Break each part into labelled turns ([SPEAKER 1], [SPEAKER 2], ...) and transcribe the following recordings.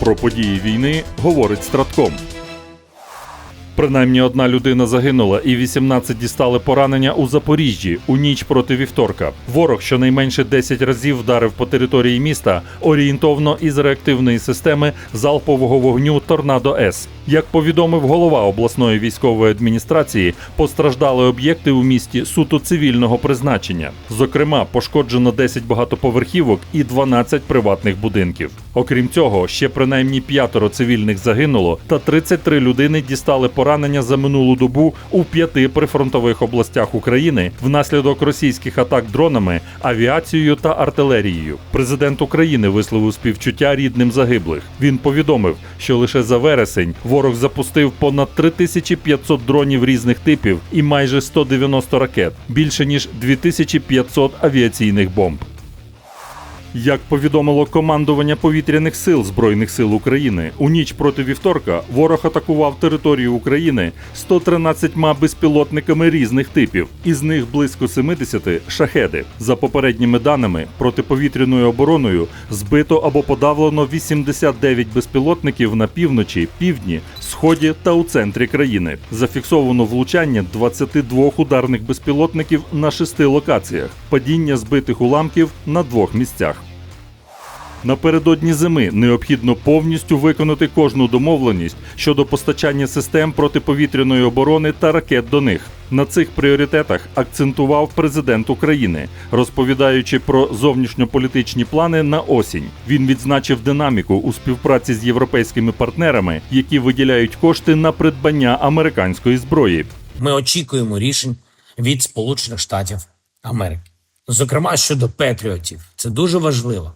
[SPEAKER 1] Про події війни говорить Стратком. Принаймні одна людина загинула і 18 дістали поранення у Запоріжжі у ніч проти вівторка. Ворог щонайменше 10 разів вдарив по території міста орієнтовно із реактивної системи залпового вогню Торнадо С. Як повідомив голова обласної військової адміністрації, постраждали об'єкти у місті суто цивільного призначення. Зокрема, пошкоджено 10 багатоповерхівок і 12 приватних будинків. Окрім цього, ще принаймні п'ятеро цивільних загинуло, та 33 людини дістали поранення за минулу добу у п'яти прифронтових областях України внаслідок російських атак дронами, авіацією та артилерією. Президент України висловив співчуття рідним загиблих. Він повідомив, що лише за вересень ворог запустив понад 3500 дронів різних типів і майже 190 ракет, більше ніж 2500 авіаційних бомб. Як повідомило командування повітряних сил Збройних сил України, у ніч проти вівторка ворог атакував територію України 113 безпілотниками різних типів, із них близько 70 – шахеди. За попередніми даними, протиповітряною обороною збито або подавлено 89 безпілотників на півночі, півдні, сході та у центрі країни. Зафіксовано влучання 22 ударних безпілотників на шести локаціях, падіння збитих уламків на двох місцях. Напередодні зими необхідно повністю виконати кожну домовленість щодо постачання систем протиповітряної оборони та ракет до них. На цих пріоритетах акцентував президент України, розповідаючи про зовнішньополітичні плани на осінь. Він відзначив динаміку у співпраці з європейськими партнерами, які виділяють кошти на придбання американської зброї.
[SPEAKER 2] Ми очікуємо рішень від Сполучених Штатів Америки, зокрема щодо Петріотів. Це дуже важливо.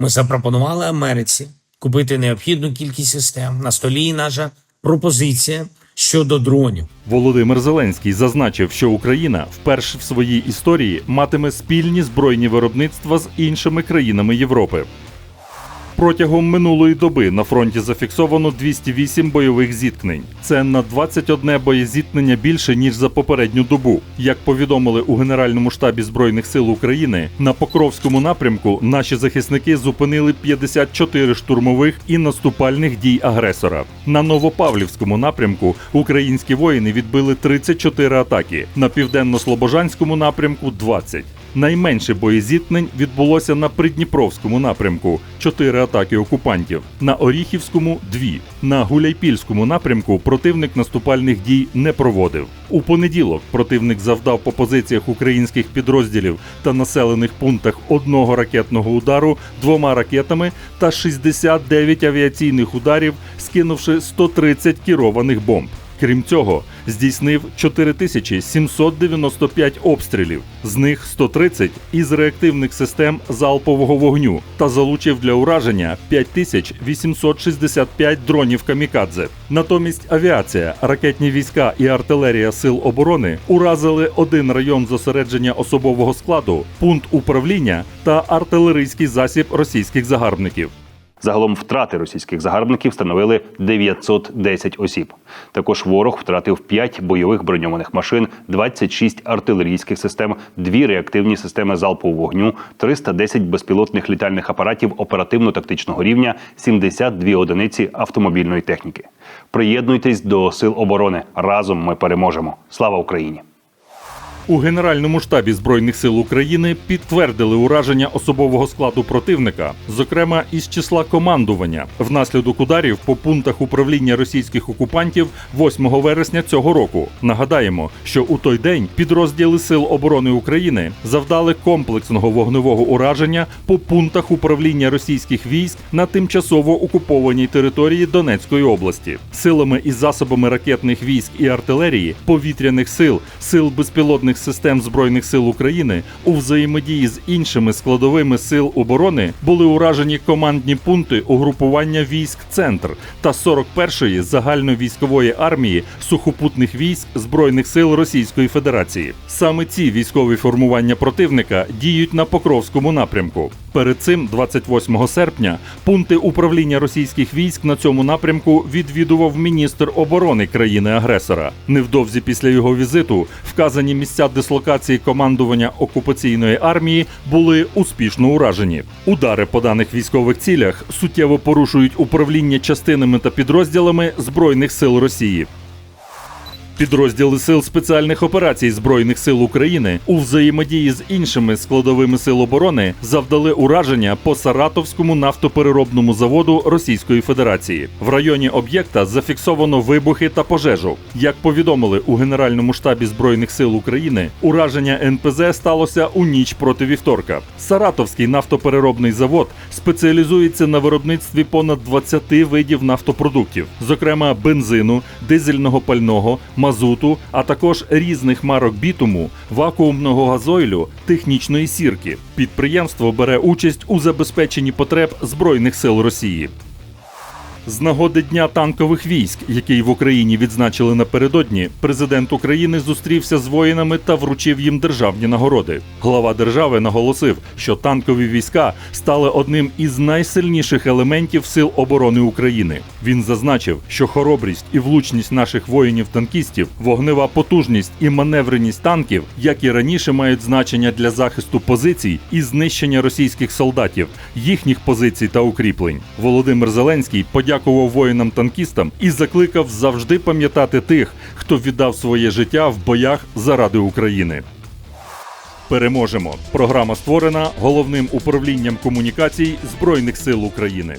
[SPEAKER 2] Ми запропонували Америці купити необхідну кількість систем. На столі наша пропозиція щодо дронів.
[SPEAKER 1] Володимир Зеленський зазначив, що Україна вперше в своїй історії матиме спільні збройні виробництва з іншими країнами Європи. Протягом минулої доби на фронті зафіксовано 208 бойових зіткнень. Це на 21 боєзіткнення більше ніж за попередню добу. Як повідомили у Генеральному штабі збройних сил України, на Покровському напрямку наші захисники зупинили 54 штурмових і наступальних дій агресора. На Новопавлівському напрямку українські воїни відбили 34 атаки. На південно-слобожанському напрямку 20. Найменше боєзіткнень відбулося на Придніпровському напрямку 4 атаки окупантів, на Оріхівському 2. На Гуляйпільському напрямку противник наступальних дій не проводив. У понеділок противник завдав по позиціях українських підрозділів та населених пунктах одного ракетного удару двома ракетами та 69 авіаційних ударів, скинувши 130 керованих бомб. Крім цього, здійснив 4795 обстрілів, з них 130 із реактивних систем залпового вогню та залучив для ураження 5865 дронів камікадзе. Натомість авіація, ракетні війська і артилерія сил оборони уразили один район зосередження особового складу, пункт управління та артилерійський засіб російських загарбників.
[SPEAKER 3] Загалом втрати російських загарбників становили 910 осіб. Також ворог втратив 5 бойових броньованих машин, 26 артилерійських систем, 2 реактивні системи залпового вогню, 310 безпілотних літальних апаратів оперативно-тактичного рівня, 72 одиниці автомобільної техніки. Приєднуйтесь до сил оборони. Разом ми переможемо. Слава Україні!
[SPEAKER 1] У Генеральному штабі Збройних сил України підтвердили ураження особового складу противника, зокрема із числа командування, внаслідок ударів по пунктах управління російських окупантів 8 вересня цього року. Нагадаємо, що у той день підрозділи Сил оборони України завдали комплексного вогневого ураження по пунктах управління російських військ на тимчасово окупованій території Донецької області. Силами і засобами ракетних військ і артилерії, повітряних сил, сил безпілотних систем Збройних сил України у взаємодії з іншими складовими сил оборони були уражені командні пункти угрупування військ Центр та 41-ї загальновійськової армії сухопутних військ Збройних сил Російської Федерації. Саме ці військові формування противника діють на Покровському напрямку. Перед цим, 28 серпня, пункти управління російських військ на цьому напрямку відвідував міністр оборони країни-агресора. Невдовзі після його візиту вказані місця дислокації командування окупаційної армії були успішно уражені. Удари по даних військових цілях суттєво порушують управління частинами та підрозділами збройних сил Росії. Підрозділи сил спеціальних операцій Збройних сил України у взаємодії з іншими складовими сил оборони завдали ураження по Саратовському нафтопереробному заводу Російської Федерації. В районі об'єкта зафіксовано вибухи та пожежу. Як повідомили у Генеральному штабі Збройних сил України, ураження НПЗ сталося у ніч проти вівторка. Саратовський нафтопереробний завод спеціалізується на виробництві понад 20 видів нафтопродуктів, зокрема бензину, дизельного пального, мазуту, а також різних марок бітуму, вакуумного газойлю, технічної сірки. Підприємство бере участь у забезпеченні потреб Збройних сил Росії. З нагоди Дня танкових військ, який в Україні відзначили напередодні, президент України зустрівся з воїнами та вручив їм державні нагороди. Глава держави наголосив, що танкові війська стали одним із найсильніших елементів сил оборони України. Він зазначив, що хоробрість і влучність наших воїнів-танкістів, вогнева потужність і маневреність танків, як і раніше, мають значення для захисту позицій і знищення російських солдатів, їхніх позицій та укріплень. Володимир Зеленський подякував воїнам-танкістам і закликав завжди пам'ятати тих, хто віддав своє життя в боях заради України. Переможемо. Програма створена головним управлінням комунікацій Збройних сил України.